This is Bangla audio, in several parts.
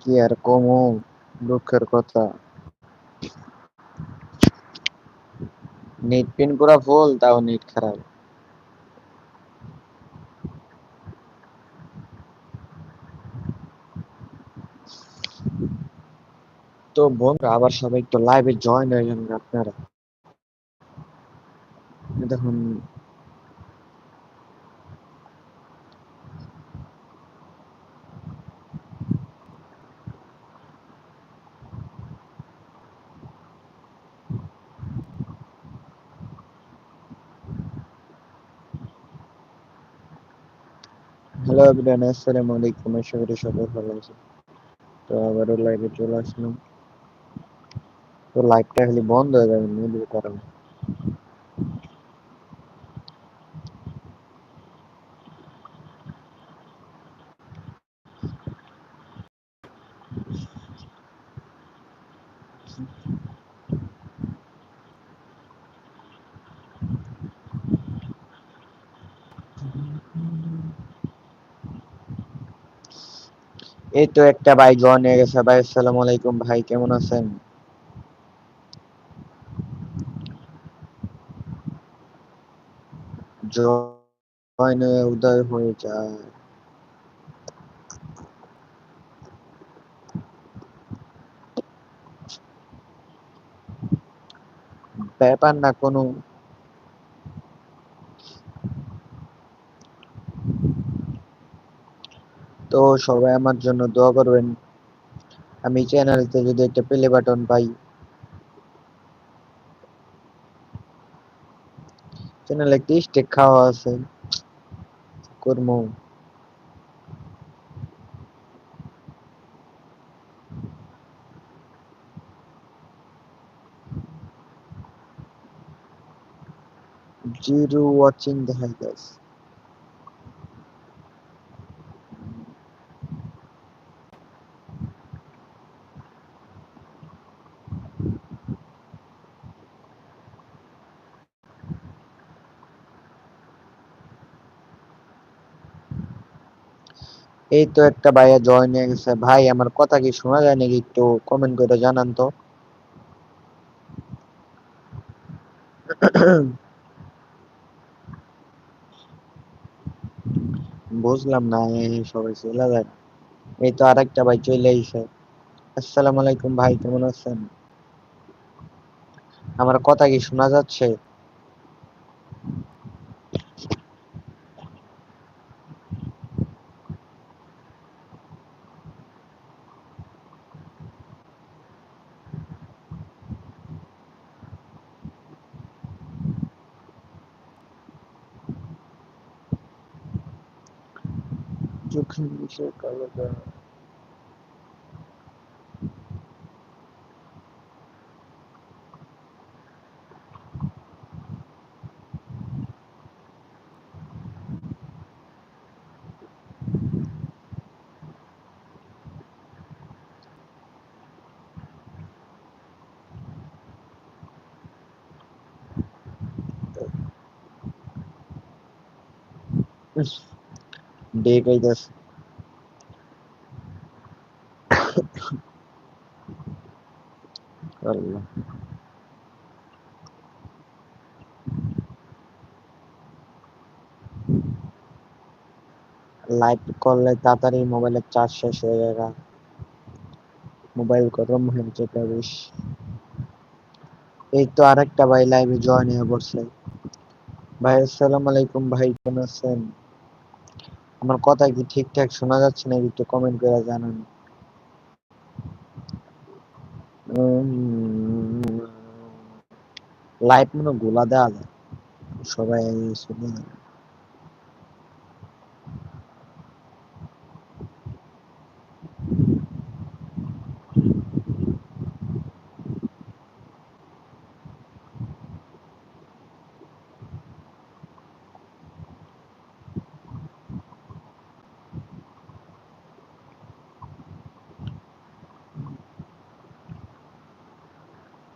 কি আর কমু দুঃখের কথা নেট পিন পুরা ফুল তাও নেট খারাপ তো বন্ধুরা আবার সবাই একটু লাইভে জয়েন হয়ে যান আপনারা দেখুন হ্যালো এভরিওয়ান আসসালামু আলাইকুম। আশা করি সবাই ভালো আছে তো আবারও লাইভে চলে আসলাম। তো লাইভটা খালি বন্ধ হয়ে যাবে মিলিয়ে কারণে। এই তো একটা ভাই জয়েন হয়ে গেছে। ভাই, আসসালামু আলাইকুম ভাই, কেমন আছেন? উদয় হয়ে যায়। ব্যাপার না কোনো। তো সবাই আমার জন্য দোয়া করবেন। আমি চ্যানেলতে যদি একটা প্লে বাটন পাই। চ্যানেলে একটি স্টেক খাওয়া আছে। করব জিরো ওয়াচিং দেখাই গেছে এই তো একটা ভাইয়া জয়েন হয়ে গেছে। ভাই, আমার কথা কি শোনা যায় নাকি একটু কমেন্ট করে জানান তো? বুঝলাম না সবাই চলে যায়। এই তো আরেকটা ভাই চলে আইছে আসসালামু আলাইকুম ভাই, কেমন আছেন? আমার কথা কি শোনা যাচ্ছে? जोखिम विषय काला जाना আইতাছে আল্লাহ লাইভ করলে তাড়াতাড়ি মোবাইলের চার্জ শেষ হয়ে যাবে মোবাইল গরম হয়ে বেশ। এই তো আরেকটা ভাই লাইভে জয়েন হয়ে পড়ছে ভাই আসসালামু আলাইকুম ভাই কেমন আছেন? আমার কথা কি ঠিকঠাক শোনা যাচ্ছে না একটু কমেন্ট করে জানান। লাইভ মনে গোলা দেওয়া যায়। সবাই শুনে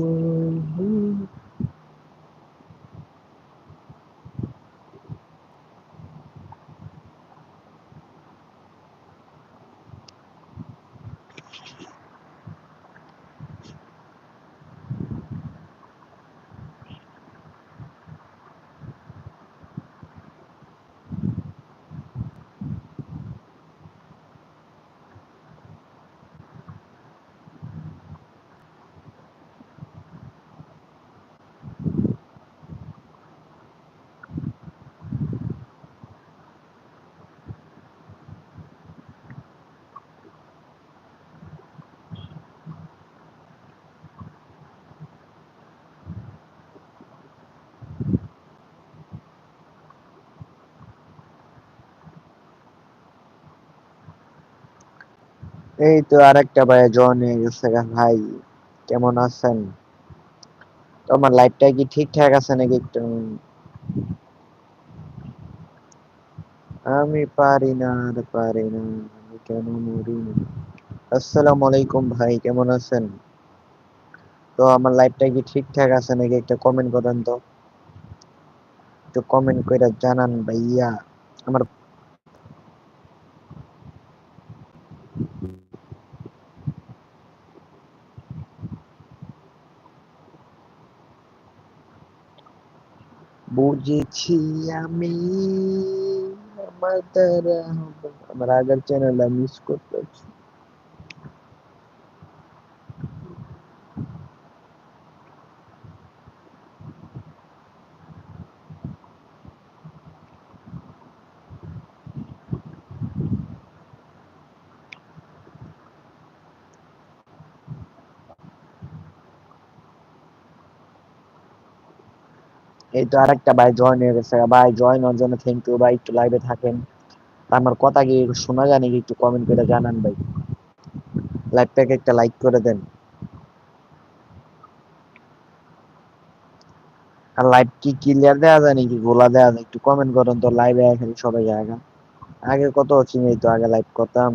world এই তো আরেকটা ভাই জয়েন হয়ে গেছে ভাই, কেমন আছেন? তোমার লাইফটা কি ঠিকঠাক আছে নাকি একটু? আমি পারি না, আর পারি না। আমি কেন মরি? আসসালামু আলাইকুম ভাই, কেমন আছেন? তো আমার লাইফটা কি ঠিকঠাক আছে নাকি একটা কমেন্ট করেন তো? একটু কমেন্ট করে জানান ভাইয়া। আমার বুঝেছি আমি আমার দ্বারা হবে না। আমার আগের চ্যানেলটা মিস করতেছি এই তো আরেকটা ভাই জয়েন হয়ে গেছে। ভাই জয়েন হওয়ার জন্য থ্যাংক ইউ ভাই, একটু লাইভে থাকেন। আমার কথা কি শোনা যায় নাকি একটু কমেন্ট করে জানান ভাই? লাইভটাকে একটা লাইক করে দেন। আর লাইভ কি ক্লিয়ার দেওয়া যায় নাকি গোলা দেওয়া যায়? একটু কমেন্ট করেন তো লাইভে এখানে সবাই জায়গা আগে কত চিনি তো, আগে লাইভ করতাম।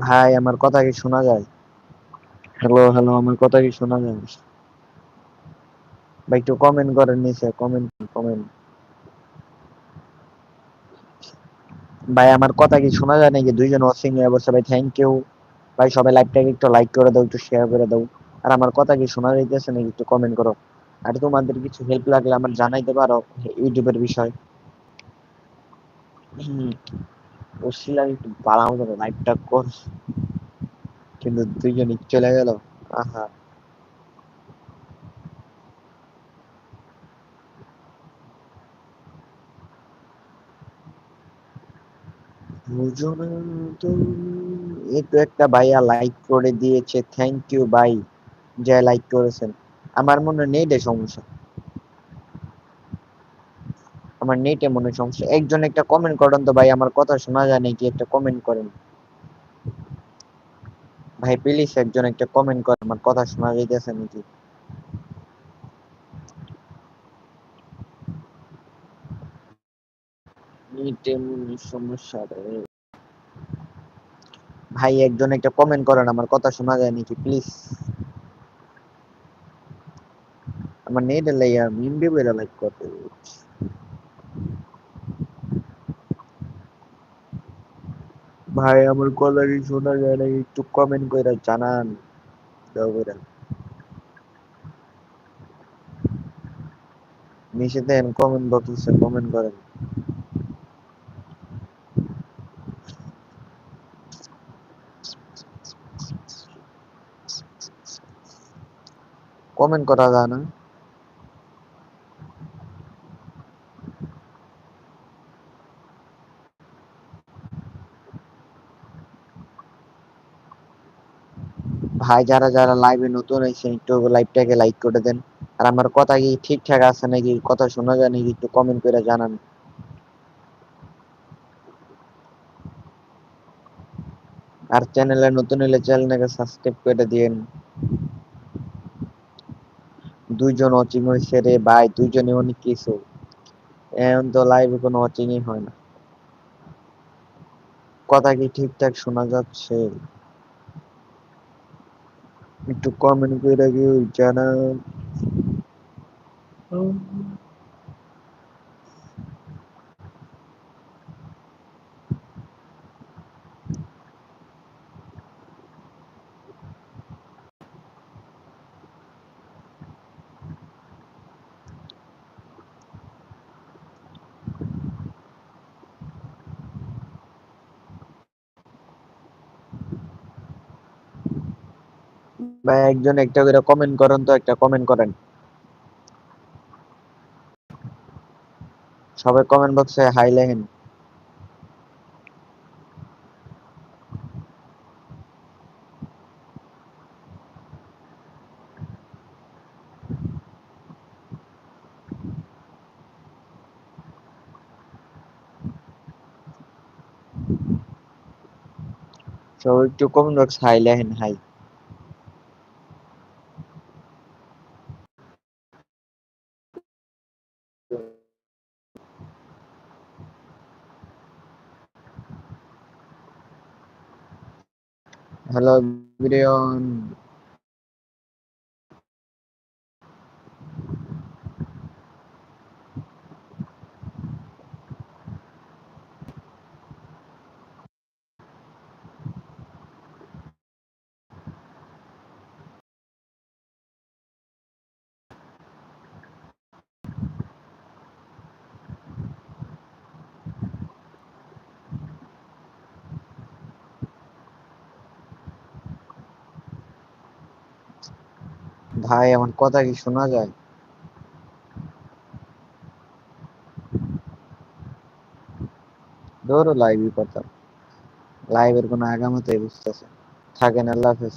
ভাই, আমার কথা কি শোনা যায়? হ্যালো হ্যালো আমার কথা কি শোনা যায়? ভাই একটু কমেন্ট করেন নিচে কমেন্ট কমেন্ট ভাই, আমার কথা কি শোনা যায় নাকি? দুইজন ওয়াচিং এ বসে, ভাই থ্যাংক ইউ ভাই, সবাই লাইভটাকে একটু লাইক করে দাও, একটু শেয়ার করে দাও। আর আমার কথা কি শোনা যাইতেছে নাকি একটু কমেন্ট করো? আর তোমাদের কিছু হেল্প লাগলে আমার জানাইতে পারো ইউটিউবের বিষয়। হুম, বলছিলাম একটু বাড়াও যাবে লাইভটা কর। কিন্তু দুইজনই চলে গেল। আহা। এই একটা ভাইয়া লাইক করে দিয়েছে থ্যাংক ইউ ভাই যে লাইক করেছেন। আমার মনে হয় নেটে সমস্যা। আমার নেটে মনে সমস্যা। একজন একটা কমেন্ট করেন তো ভাই, আমার কথা শোনা যায় নাকি? একটা কমেন্ট করেন। ভাই প্লিজ একজন একটা কমেন্ট করেন, আমার কথা শোনা যাইতেছে নাকি? ভাই, একজন একটা কমেন্ট করেন, আমার কথা শোনা যায় নাকি প্লিজ আমার নেটে লাইয়া মিমবি বেরা লাইক করতে ভাই, আমার কথা কি শোনা যায় না একটু কমেন্ট করে জানান। করে নিচে দেন কমেন্ট বক্সে কমেন্ট করেন। কমেন্ট করা যায় না। ভাই, যারা যারা লাইভে নতুন হয়েছে একটু লাইভটাকে লাইক করে দেন। আর আমার কথা কি ঠিকঠাক আছে নাকি? কথা শোনা যায় নাকি? একটু কমেন্ট করে জানান। আর চ্যানেলে নতুন হলে চ্যানেলটাকে সাবস্ক্রাইব করে দিন দুইজন ওয়াচিং হয়েছে রে ভাই, দুইজনে অনেক কিছু। এখন তো লাইভে কোনো ওয়াচিংই হয় না। কথা কি ঠিকঠাক শোনা যাচ্ছে? একটু কমেন্ট করে কেউ জানান ভাই একজন একটা করে কমেন্ট করেন তো একটা কমেন্ট করেন। সবাই কমেন্ট বক্সে হাই লেখেন। সবাই একটু কমেন্ট বক্স হাই লেখেন হাই হ্যালো এভরিওয়ান ভাই আমার কথা কি শোনা যায়? ধরো লাইভই কথা। লাইভের কোনো আগামতে বুঝতেছে থাকেন, আল্লাহ হাফেজ।